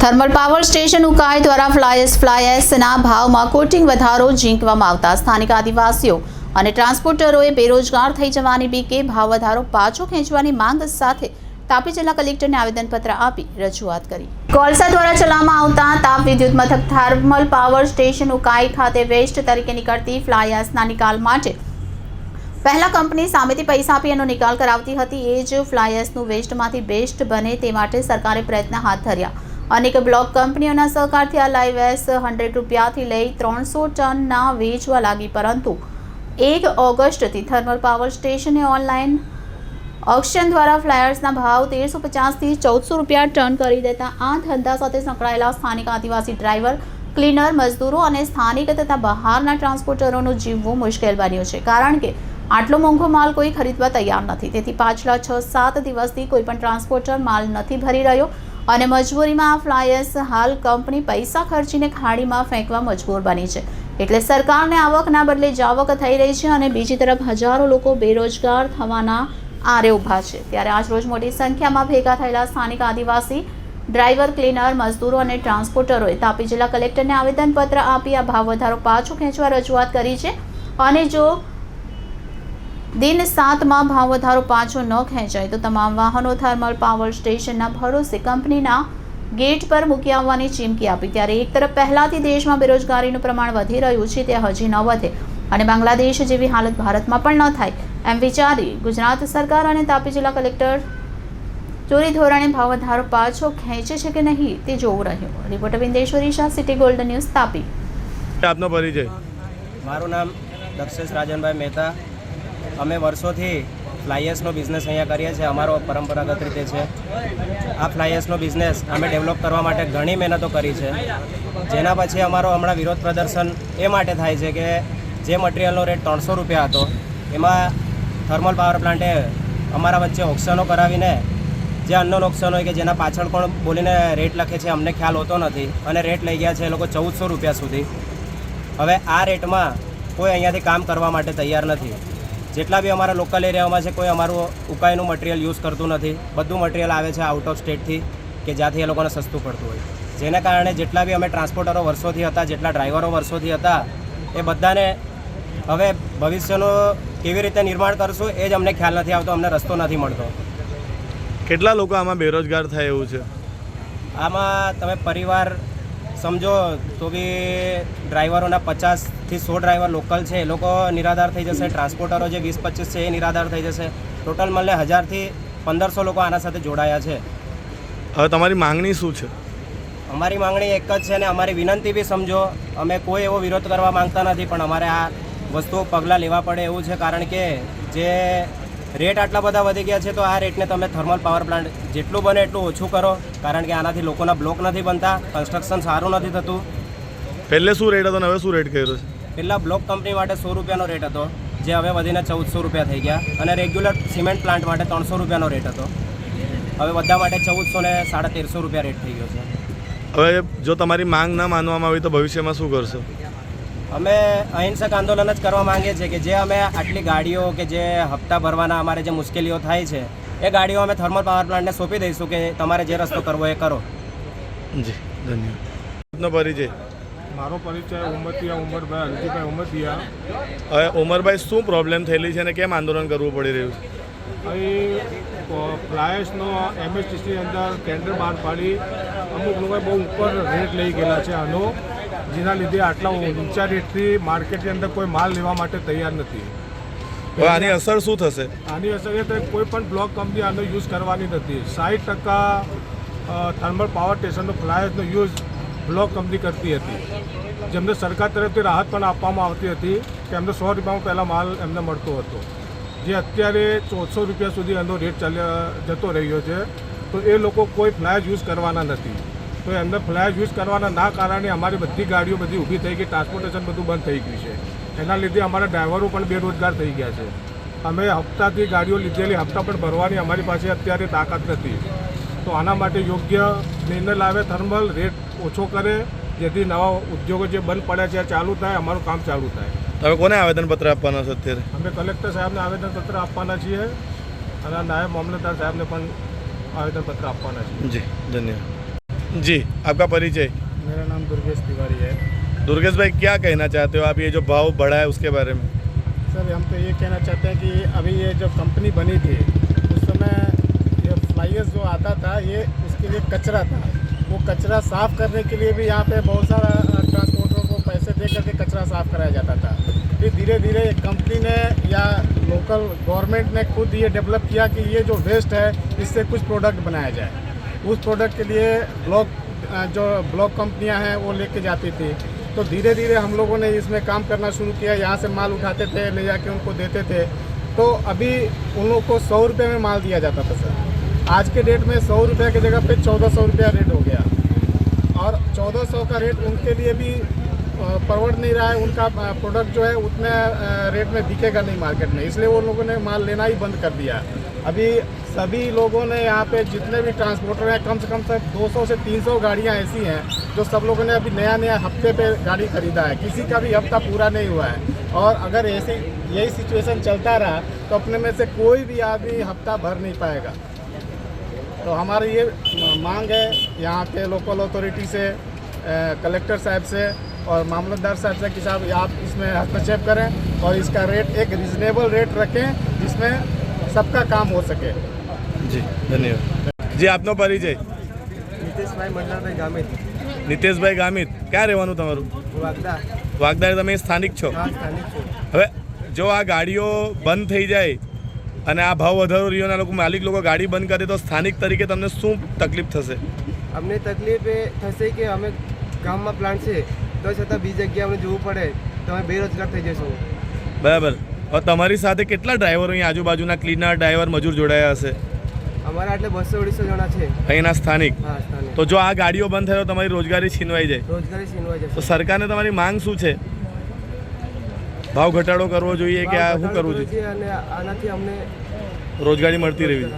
Thermal power station Ukai દ્વારા fly ash ફ્લાયસના ભાવમાં coating વધારો ઝીંકવામાં આવતા સ્થાનિક આદિવાસીઓ અને ટ્રાન્સપોર્ટરોએ બેરોજગાર થઈ જવાની બીકે ભાવ વધારો પાછો ખેંચવાની માંગ સાથે તાપી જિલ્લા કલેક્ટરને આવેદનપત્ર આપી રજૂઆત કરી. કોલસા દ્વારા ચલાવવામાં આવતા તાપ વિદ્યુત મથક થર્મલ પાવર સ્ટેશન ઉકાઈ ખાતે વેસ્ટ તરીકે નીકળતી ફ્લાયસના નિકાલ માટે પહેલા કંપની સામેથી પૈસા આપી એનો નિકાલ કરાવતી હતી. એ જ ફ્લાયર્સનું વેસ્ટમાંથી બેસ્ટ બને તે માટે સરકારે પ્રયત્ન હાથ ધર્યા. અનેક બ્લોક કંપનીઓના સહકારથી આ લાઈવેસ હંડ્રેડ રૂપિયાથી લઈ ત્રણસો ટનના વેચવા લાગી, પરંતુ એક ઓગસ્ટથી થર્મલ પાવર સ્ટેશને ઓનલાઈન ઓક્શન દ્વારા ફ્લાયર્સના ભાવ તેરસો પચાસથી ચૌદસો રૂપિયા ટર્ન કરી દેતા આ ધંધા સાથે સંકળાયેલા સ્થાનિક આદિવાસી ડ્રાઈવર, ક્લીનર, મજદૂરો અને સ્થાનિક તથા બહારના ટ્રાન્સપોર્ટરોનું જીવવું મુશ્કેલ બન્યું છે, કારણ કે આટલો મોંઘો માલ કોઈ ખરીદવા તૈયાર નથી. તેથી પાછલા છ સાત દિવસથી કોઈ પણ ટ્રાન્સપોર્ટર માલ નથી ભરી રહ્યો. અને મજબૂરીમાં આ ફ્લાયર્સ હાલ કંપની પૈસા ખર્ચીને ખાડીમાં ફેંકવા મજબૂર બની છે. એટલે સરકારને આવકના બદલે જાવક થઈ રહી છે અને બીજી તરફ હજારો લોકો બેરોજગાર થવાના આરે ઊભા છે. ત્યારે આજ રોજ મોટી સંખ્યામાં ભેગા થયેલા સ્થાનિક આદિવાસી, ડ્રાઈવર, ક્લીનર, મજદૂરો અને ટ્રાન્સપોર્ટરોએ તાપી જિલ્લા કલેક્ટરને આવેદનપત્ર આપી આ ભાવ વધારો પાછો ખેંચવા રજૂઆત કરી છે. અને જો દિન સાતમાં ભાવ વધારો પાછો ન ખેંચાય તો તમામ વાહનો થર્મલ પાવર સ્ટેશનના ભરોસે કંપનીના ગેટ પર મૂકી આવવાની ચીમકી આપી. ત્યારે એક તરફ પહેલાથી દેશમાં બેરોજગારીનું પ્રમાણ વધી રહ્યું છે તે હજી ન વધે. અને બાંગ્લાદેશ જેવી હાલત ભારતમાં પણ ન થાય એમ વિચારી ગુજરાત સરકાર અને તાપી જિલ્લા કલેક્ટર ચોરી ધોરણે ભાવ વધારો પાછો ખેંચે છે કે નહીં તે જોવું રહ્યું. Reporter Bindeshwari Shah city gold news Tapi. આપનો પરિચય. મારું નામ દક્ષેશ રાજનભાઈ મહેતા. અમે વર્ષોથી ફ્લાયર્સનો બિઝનેસ અહીંયા કરીએ છીએ. અમારો પરંપરાગત રીતે છે. આ ફ્લાયર્સનો બિઝનેસ અમે ડેવલપ કરવા માટે ઘણી મહેનતો કરી છે. જેના પછી અમારો હમણાં વિરોધ પ્રદર્શન એ માટે થાય છે કે જે મટીરિયલનો રેટ ત્રણસો રૂપિયા હતો, એમાં થર્મલ પાવર પ્લાન્ટે અમારા વચ્ચે ઓક્શનો કરાવીને જે અન્નો ઓક્શન હોય કે જેના પાછળ પણ બોલીને રેટ લખે છે, અમને ખ્યાલ હોતો નથી. અને રેટ લઈ ગયા છે એ લોકો ચૌદસો રૂપિયા સુધી. હવે આ રેટમાં કોઈ અહીંયાથી કામ કરવા માટે તૈયાર નથી. જેટલા બી અમારા લોકલ એરિયામાં છે કોઈ અમારું ઉકાઈનું મટીરિયલ યુઝ કરતું નથી. બધું મટીરિયલ આવે છે આઉટ ઓફ સ્ટેટથી કે જ્યાંથી એ લોકોને સસ્તું પડતું હોય. જેને કારણે જેટલા બી અમે ટ્રાન્સપોર્ટરો વર્ષોથી હતા જેટલા ડ્રાઈવરો વર્ષોથી હતા એ બધાને હવે ભવિષ્યનું કેવી રીતે નિર્માણ કરશું એ જ અમને ખ્યાલ નથી આવતો અમને રસ્તો નથી મળતો. કેટલા લોકો આમાં બેરોજગાર થાય એવું છે? આમાં તમે પરિવાર સમજો તો બી ડ્રાઈવરોના પચાસથી સો ડ્રાઈવર લોકલ છે એ લોકો નિરાધાર થઈ જશે ટ્રાન્સપોર્ટરો જે વીસ પચીસ છે એ નિરાધાર થઈ જશે. ટોટલ મળે હજારથી પંદરસો લોકો આના સાથે જોડાયા છે. હવે તમારી માંગણી શું છે? અમારી માંગણી એક જ છે ને અમારી વિનંતી બી સમજો અમે કોઈ એવો વિરોધ કરવા માંગતા નથી પણ અમારે આ વસ્તુઓ પગલાં લેવા પડે એવું છે કારણ કે જે રેટ આટલા બધા વધી ગયા છે તો આ રેટને તમે થર્મલ પાવર પ્લાન્ટ જેટલું બને એટલું ઓછું કરો કારણ કે આનાથી લોકોના બ્લોક નથી બનતા કન્સ્ટ્રક્શન સારું નથી થતું. પહેલે શું રેટ હતો અને હવે શું રેટ કર્યો છે? પહેલાં બ્લોક કંપની માટે સો રૂપિયાનો રેટ હતો જે હવે વધીને ચૌદસો રૂપિયા થઈ ગયા અને રેગ્યુલર સિમેન્ટ પ્લાન્ટ માટે ત્રણસો રૂપિયાનો રેટ હતો. હવે બધા માટે ચૌદસો ને સાડા તેરસો રૂપિયા રેટ થઈ ગયો છે. હવે જો તમારી માંગ ના માનવામાં આવી તો ભવિષ્યમાં શું કરશો? અમે અહિંસક આંદોલન જ કરવા માંગીએ છીએ કે જે અમે આટલી ગાડીઓ કે જે હપ્તા ભરવાના અમારે જે મુશ્કેલીઓ થાય છે એ ગાડીઓ અમે થર્મલ પાવર પ્લાન્ટને સોંપી દઈશું કે તમારે જે રસ્તો કરવો એ કરો. જી ધન્યવાદ. પરિચય. મારો પરિચય ઉમરતિયા ઉમરભાઈ અલજીભાઈ ઉમરતિયા હવે ઉમરભાઈ શું પ્રોબ્લેમ થયેલી છે અને કેમ આંદોલન કરવું પડી રહ્યું છે? અહીં ફ્લાયર્સનો એમએસટીસી અંદર ટેન્ડર બહાર પાડી. અમુક લોકોએ બહુ ઉપર રેટ લઈ ગયેલા છે આનો જેના લીધે આટલા ઊંચા રેટથી માર્કેટની અંદર કોઈ માલ લેવા માટે તૈયાર નથી. આની અસર શું થશે? આની અસર એ તો કોઈ પણ બ્લોક કંપની આનો યુઝ કરવાની નથી. સાઠ ટકા થર્મલ પાવર સ્ટેશનનો ફ્લાયર્સનો યુઝ બ્લોક કંપની કરતી હતી. જેમને સરકાર તરફથી રાહત પણ આપવામાં આવતી હતી કે એમને સો રૂપિયામાં પહેલાં માલ એમને મળતો હતો. જે અત્યારે ચૌદસો રૂપિયા સુધી એનો રેટ ચાલ્યા જતો રહ્યો છે, તો એ લોકો કોઈ ફ્લાયર યુઝ કરવાના નથી. તો એમને ફ્લાયર યુઝ કરવાના ના કારણે અમારી બધી ગાડીઓ બધી ઊભી થઈ ગઈ ટ્રાન્સપોર્ટેશન બધું બંધ થઈ ગયું છે. એના લીધે અમારા ડ્રાઈવરો પણ બેરોજગાર થઈ ગયા છે. અમે હપ્તાથી ગાડીઓ લીધેલી, હપ્તા પણ ભરવાની અમારી પાસે અત્યારે તાકાત નથી. તો આના માટે યોગ્ય નિર્ણય લાવે થર્મલ રેટ ઓછો કરે, જેથી નવા ઉદ્યોગો જે બંધ પડ્યા છે ચાલુ થાય, અમારું કામ ચાલુ થાય. તમે કોને આવેદનપત્ર આપવાના છો અત્યારે અમે કલેક્ટર સાહેબને આવેદનપત્ર આપવાના છીએ અને નાયબ મામલતદાર સાહેબને પણ આવેદનપત્ર આપવાના છીએ જી ધન્યવાદ जी आपका परिचय मेरा नाम दुर्गेश तिवारी है दुर्गेश भाई क्या कहना चाहते हो आप ये जो भाव बढ़ा है उसके बारे में सर हम तो ये कहना चाहते हैं कि अभी ये जो कंपनी बनी थी उस समय ये फ्लाइयर्स जो आता था ये उसके लिए कचरा था वो कचरा साफ करने के लिए भी यहाँ पे बहुत सारा ट्रांसपोर्टरों को पैसे दे करके कचरा साफ़ कराया जाता था। फिर धीरे धीरे एक कंपनी ने या लोकल गवर्नमेंट ने खुद ये डेवलप किया कि ये जो वेस्ट है, इससे कुछ प्रोडक्ट बनाया जाए। उस प्रोडक्ट के लिए ब्लॉक जो ब्लॉक कंपनियाँ हैं, वो लेके जाती थी। तो धीरे धीरे हम लोगों ने इसमें काम करना शुरू किया, यहाँ से माल उठाते थे, ले जाके उनको देते थे। तो अभी उन लोग को सौ रुपये में माल दिया जाता था सर। आज के डेट में सौ रुपये की जगह पे चौदह सौ रुपया रेट हो गया। और चौदह सौ का रेट उनके लिए भी परवड़ नहीं रहा है, उनका प्रोडक्ट जो है, उतने रेट में बिकेगा नहीं मार्केट में। इसलिए वो लोगों ने माल लेना ही बंद कर दिया। अभी सभी लोगों ने यहाँ पे जितने भी ट्रांसपोर्टर हैं, कम से कम से 200 से 300 गाड़ियाँ ऐसी हैं, जो सब लोगों ने अभी नया नया हफ़्ते पे गाड़ी खरीदा है। किसी का भी हफ़्ता पूरा नहीं हुआ है। और अगर ऐसे, यही सिचुएशन चलता रहा तो अपने में से कोई भी आदमी हफ़्ता भर नहीं पाएगा। तो हमारी ये मांग है यहाँ के लोकल अथॉरिटी से कलेक्टर साहब से और मामलतदार साहब से कि साहब आप इसमें हस्तक्षेप करें और इसका रेट एक रिजनेबल रेट रखें जिसमें सबका काम हो सके જી ધન્યવાદ જી આપનો પરિચય નીતિશભાઈ મંડળભાઈ ગામિત નિતેશભાઈ ગામિત ક્યાં રહેવાનું તમારું વાગદા વાગદાર તમે સ્થાનિક છો હા સ્થાનિક છું હવે જો આ ગાડીઓ બંધ થઈ જાય અને આ ભાવ વધારો રહ્યોના લોકો માલિક લોકો ગાડી બંધ કરે તો સ્થાનિક તરીકે તમને શું તકલીફ થશે અમને તકલીફ એ થશે કે અમે ગામમાં પ્લાન્ટ છે તો છતાં બીજી જગ્યાએ અમને જવું પડે તો અમે બેરોજગાર થઈ જઈશું બરાબર. તમારી સાથે કેટલા ડ્રાઈવરો અહીં આજુબાજુના ક્લીનર ડ્રાઈવર મજૂર જોડાયા હશે? અમારા એટલે બસો અઢીસો જણા છે. અહીંના સ્થાનિક? તો જો આ ગાડીઓ બંધ થાય તો તમારી રોજગારી છીનવાઈ જાય. રોજગારી છીનવાઈ તો સરકારને તમારી માંગ શું છે? ભાવ ઘટાડો કરવો જોઈએ કે આ શું કરવું જોઈએ? અને આનાથી અમને રોજગારી મળતી રહેવી